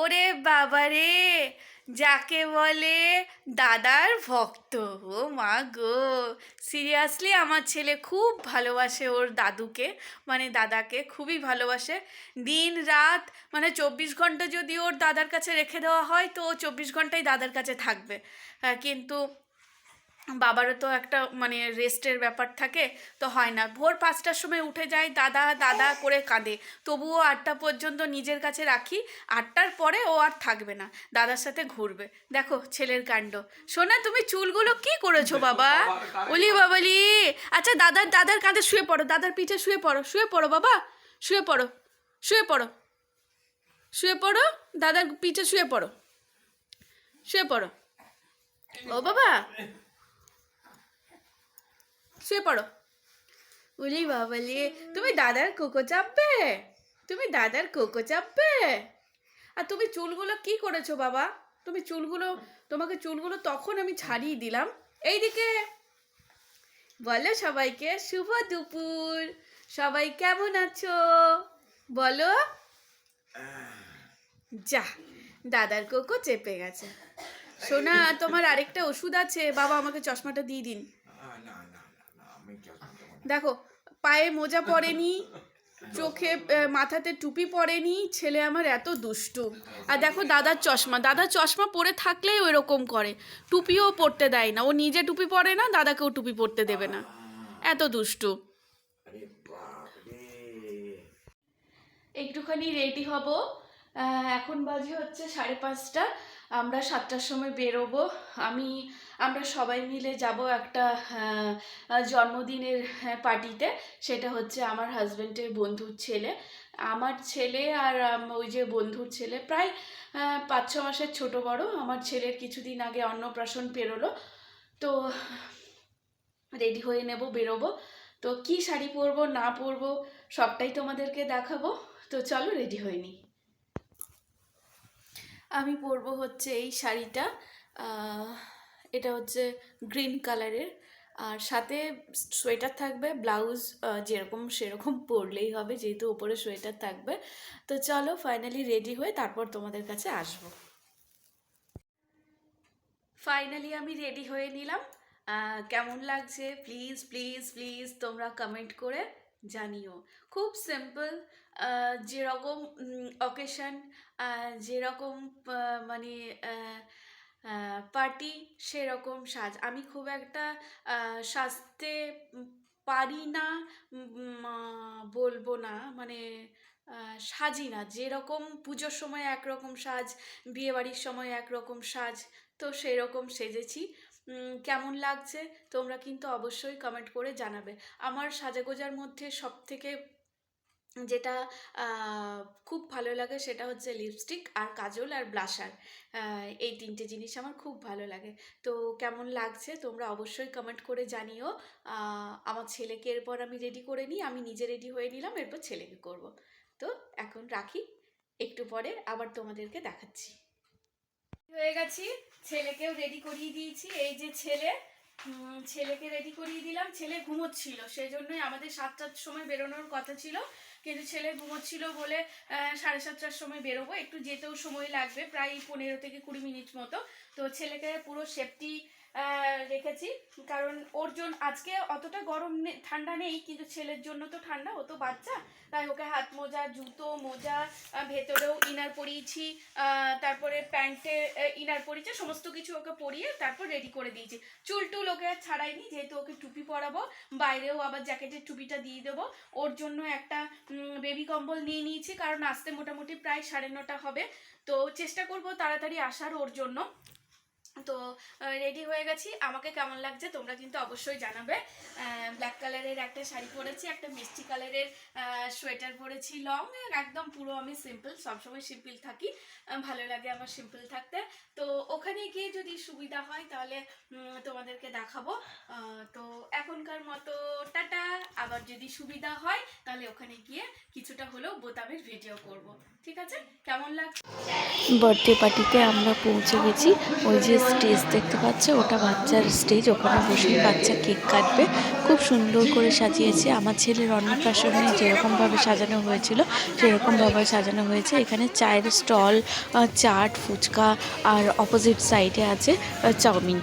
ওরে বাবা রে যাকে বলে দাদার ভক্ত, ও মা গো। সিরিয়াসলি আমার ছেলে খুব ভালোবাসে ওর দাদুকে মানে দাদাকে খুবই ভালোবাসে। দিন রাত মানে চব্বিশ ঘণ্টা যদি ওর দাদার কাছে রেখে দেওয়া হয়, তো ও চব্বিশ ঘন্টাই দাদার কাছে থাকবে। কিন্তু বাবারও তো একটা মানে রেস্টের ব্যাপার থাকে তো হয় না। ভোর পাঁচটার সময় উঠে যায় দাদা দাদা করে কাঁদে। তবুও আটটা পর্যন্ত নিজের কাছে রাখি আটটার পরে ও আর থাকবে না। দাদার সাথে ঘুরবে। দেখো ছেলের কাণ্ড। শোনা তুমি চুলগুলো কি করেছ বাবা? ওলি বাবালি! আচ্ছা দাদার দাদার কাঁধে শুয়ে পড়ো দাদার পিঠে শুয়ে পড়ো শুয়ে পড়ো বাবা। শুয়ে পড়ো শুয়ে পড়ো। শুয়ে পড়ো দাদার পিঠে শুয়ে পড়ো। শুয়ে পড়ো। ও বাবা! শুয়ে পড়ো। উলি বাবালি তুমি দাদার কোকো চাপবে? তুমি দাদার কোকো চাপবে? আর তুমি চুলগুলো কি করেছ বাবা? তুমি চুলগুলো, তোমাকে চুলগুলো তখন আমি ছাড়িয়ে দিলাম। এইদিকে। বলো সবাইকে শুভ দুপুর। সবাই কেমন আছো? বলো। যা, দাদার কোকো চেপে গেছে। সোনা, তোমার আরেকটা ওষুধ আছে। বাবা, আমাকে চশমাটা দিয়ে দিন আহ, না না না না আমি চশমা দেবো না। দেখো পায়ে মোজা পরেনি চোখে মাথাতে টুপি পরেনি ছেলে আমার এত দুষ্টু। আর দেখো দাদার চশমা দাদার চশমা পরে থাকলেই ওই রকম করে। টুপিও পরতে দেয় না ও নিজে টুপি পরে না দাদাকেও টুপি পরতে দেবে না। এত দুষ্টু। একটুখানি রেডি হব। এখন বাজে হচ্ছে সাড়ে পাঁচটা। আমরা সাতটার সময় বেরোবো। আমি, আমরা সবাই মিলে যাব একটা জন্মদিনের পার্টিতে। সেটা হচ্ছে আমার হাজব্যান্ডের বন্ধুর ছেলে। আমার ছেলে আর ওই যে বন্ধুর ছেলে প্রায় পাঁচ ছ মাসের ছোট বড়। আমার ছেলের কিছুদিন আগে অন্নপ্রাশন পেরোলো। তো রেডি হয়ে নেব, বেরোবো। তো কি শাড়ি পরবো, না পরবো, সবটাই তোমাদেরকে দেখাবো। তো চলো, রেডি হয়ে নিই। আমি পরবো হচ্ছে এই শাড়িটা। এটা হচ্ছে গ্রিন কালারের। আর সাথে সোয়েটার থাকবে, ব্লাউজ যেরকম সেরকম পরলেই হবে, যেহেতু ওপরে সোয়েটার থাকবে। তো চলো ফাইনালি রেডি হয়ে তারপর তোমাদের কাছে আসব। ফাইনালি আমি রেডি হয়ে নিলাম। কেমন লাগছে? প্লিজ প্লিজ প্লিজ তোমরা কমেন্ট করে জানিও। খুব সিম্পল যেরকম অকেশন যেরকম মানে পার্টি সেরকম সাজ। আমি খুব একটা সাজতে পারি না বলব না মানে সাজি না। যেরকম পুজোর সময় একরকম সাজ, বিয়েবাড়ির সময় একরকম সাজ, তো সেই রকম সেজেছি। কেমন লাগছে তোমরা কিন্তু অবশ্যই কমেন্ট করে জানাবে। আমার সাজাগোজার মধ্যে সব থেকে যেটা খুব ভালো লাগে সেটা হচ্ছে লিপস্টিক আর কাজল আর ব্লাশার এই তিনটে জিনিস আমার খুব ভালো লাগে। তো কেমন লাগছে তোমরা অবশ্যই কমেন্ট করে জানিও। আমার ছেলেকে এরপর আমি রেডি করে নিই, আমি নিজে রেডি হয়ে নিলাম, এরপর ছেলেকে করব। তো এখন রাখি, একটু পরে আবার তোমাদেরকে দেখাচ্ছি। হয়ে গেছি। ছেলেকেও রেডি করিয়ে দিয়েছি। এই যে ছেলে ছেলেকে রেডি করিয়ে দিলাম। ছেলে ঘুমোচ্ছিল সেই জন্যই আমাদের সাতটার সময় বেরোনোর কথা ছিল। কিন্তু ছেলে ঘুমোচ্ছিল বলে সাড়ে সাতটার সময় বেরোবো, একটু যেতেও সময় লাগবে, প্রায় পনেরো থেকে কুড়ি মিনিট মতো। তো ছেলেকে পুরো সেফটি রেখেছি। কারণ ওর জন্য আজকে অতটা গরম ঠান্ডা নেই, কিন্তু ছেলের জন্য তো ঠান্ডা, ও তো বাচ্চা। তাই ওকে হাত মোজা, জুতো, মোজা ভেতরেও ইনার পরিয়েছি তারপরে প্যান্টে ইনার পরিয়েছে, সমস্ত কিছু ওকে পরিয়ে তারপর রেডি করে দিয়েছি। চুল টুল ওকে আর ছাড়াইনি, যেহেতু ওকে টুপি পরাবো, বাইরেও আবার জ্যাকেটের টুপিটা দিয়ে দেবো। ওর জন্য একটা বেবি কম্বল নিয়ে নিয়েছি, কারণ আসতে মোটামুটি প্রায় সাড়ে নটা হবে। তো চেষ্টা করব তাড়াতাড়ি আসার ওর জন্য। তো রেডি হয়ে গেছি। আমাকে কেমন লাগছে তোমরা কিন্তু অবশ্যই জানাবে। ব্ল্যাক কালারের একটা শাড়ি পরেছি, একটা মিষ্টি কালারের সোয়েটার পরেছি। লং একদম পুরো আমি সিম্পল সবসময় সিম্পল থাকি। ভালো লাগে আমার সিম্পল থাকতে। তো, ওখানে গিয়ে যদি সুবিধা হয় তাহলে তোমাদেরকে দেখাবো। তো, এখনকার মতো টাটা। আবার যদি সুবিধা হয়, তাহলে ওখানে গিয়ে কিছুটা হলেও বোতামের ভিডিও করব। ঠিক আছে? কেমন লাগছে বার্থডে পার্টিতে আমরা পৌঁছে গেছি। ওই যে স্টেজ দেখতে পাচ্ছে, ওটা বাচ্চার স্টেজ ওখানে বসে বাচ্চা কেক কাটবে। খুব সুন্দর করে সাজিয়েছে। আমার ছেলের অন্নপ্রাশনে যেরকমভাবে সাজানো হয়েছিল, সেরকমভাবে সাজানো হয়েছে। এখানে চায়ের স্টল চাট, ফুচকা, আর অপোজিট সাইডে আছে চাউমিন।